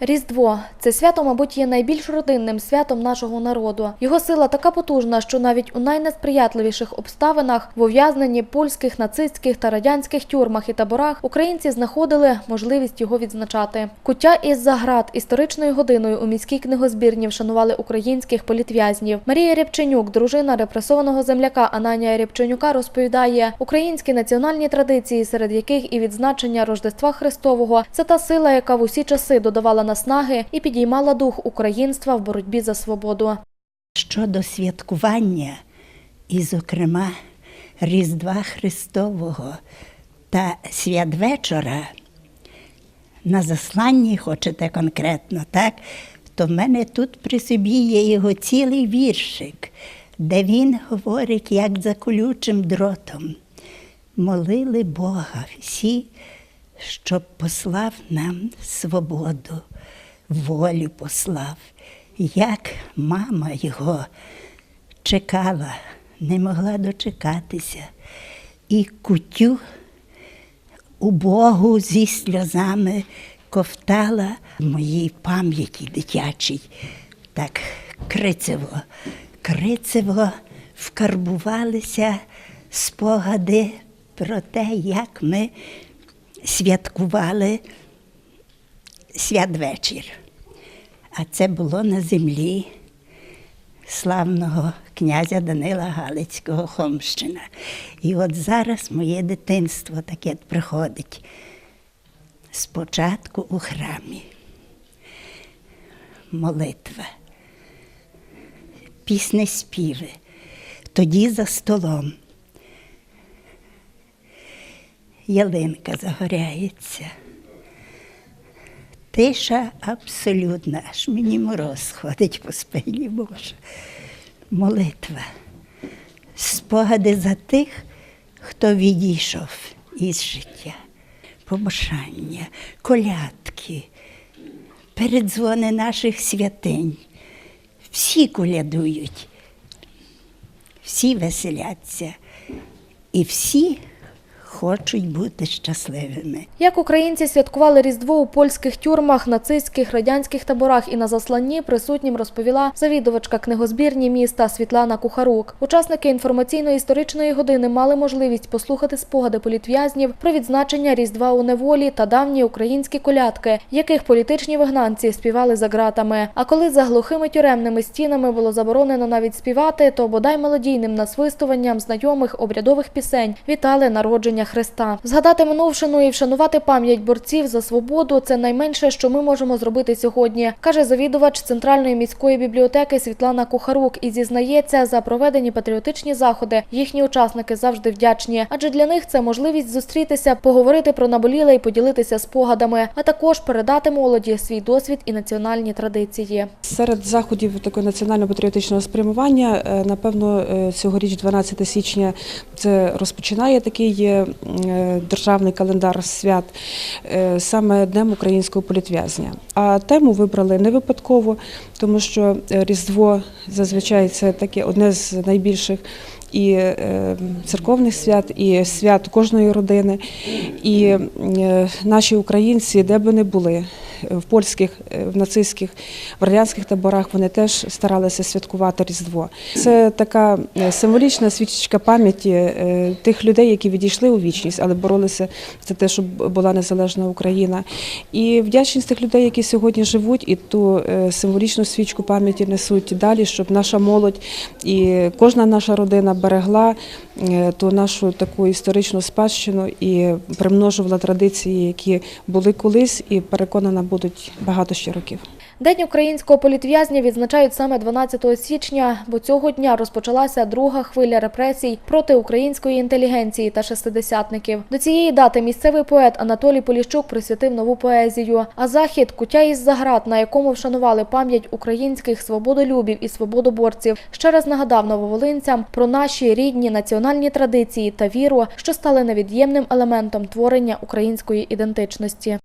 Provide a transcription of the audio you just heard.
Різдво це свято, мабуть, є найбільш родинним святом нашого народу. Його сила така потужна, що навіть у найнесприятливіших обставинах в ув'язненні польських, нацистських та радянських тюрмах і таборах українці знаходили можливість його відзначати. Куття із заград історичною годиною у міській книгозбірні вшанували українських політв'язнів. Марія Рябченюк, дружина репресованого земляка Ананія Рябченюка, розповідає, українські національні традиції, серед яких і відзначення Рождества Христового, це та сила, яка в усі часи додавала наснаги і підіймала дух українства в боротьбі за свободу. Щодо святкування, і, зокрема, Різдва Христового та святвечора, на засланні хочете конкретно, так? То в мене тут при собі є його цілий віршик, де він говорить, як за колючим дротом. Молили Бога всі, щоб послав нам свободу, волю послав, як мама його чекала, не могла дочекатися, і кутю у Богу зі сльозами ковтала в моїй пам'яті дитячій. Так крицево, крицево вкарбувалися спогади про те, як ми святкували святвечір. А це було на землі славного князя Данила Галицького Хомщина. І от зараз моє дитинство таке приходить. Спочатку у храмі. Молитва, пісні співи, тоді за столом. Ялинка загоряється. Тиша абсолютна, аж мені мороз ходить по спині Боже. Молитва. Спогади за тих, хто відійшов із життя, побажання, колядки, передзвони наших святинь. Всі колядують, всі веселяться і всі хочуть бути щасливими. Як українці святкували Різдво у польських тюрмах, нацистських, радянських таборах і на засланні, присутнім розповіла завідувачка книгозбірні міста Світлана Кухарук. Учасники інформаційно-історичної години мали можливість послухати спогади політв'язнів про відзначення Різдва у неволі та давні українські колядки, яких політичні вигнанці співали за ґратами. А коли за глухими тюремними стінами було заборонено навіть співати, то бодай мелодійним насвистуванням знайомих обрядових пісень вітали народження Христа. Згадати минувшину і вшанувати пам'ять борців за свободу це найменше, що ми можемо зробити сьогодні, каже завідувач центральної міської бібліотеки Світлана Кухарук. І зізнається, за проведені патріотичні заходи їхні учасники завжди вдячні, адже для них це можливість зустрітися, поговорити про наболіле і поділитися спогадами, а також передати молоді свій досвід і національні традиції. Серед заходів такого національно-патріотичного спрямування, е, напевно, е, цьогоріч, 12 січня, це розпочинає такий е, державний календар свят е, саме Днем українського політв'язня. А тему вибрали не випадково, тому що е, Різдво зазвичай це таке одне з найбільших. І е, церковних свят, і свят кожної родини. І е, наші українці, де би не були, в польських, е, в нацистських, в радянських таборах, вони теж старалися святкувати Різдво. Це така е, символічна свічечка пам'яті е, тих людей, які відійшли у вічність, але боролися за те, щоб була незалежна Україна. І вдячність тих людей, які сьогодні живуть, і ту символічну свічку пам'яті несуть далі, щоб наша молодь і кожна наша родина берегла ту нашу таку історичну спадщину і примножувала традиції, які були колись, і переконана будуть багато ще років. День українського політв'язня відзначають саме 12 січня, бо цього дня розпочалася друга хвиля репресій проти української інтелігенції та шестидесятників. До цієї дати місцевий поет Анатолій Поліщук присвятив нову поезію. А захід куття із заград, на якому вшанували пам'ять українських свободолюбів і свободоборців, ще раз нагадав нововолинцям про наші рідні національні традиції та віру, що стали невід'ємним елементом творення української ідентичності.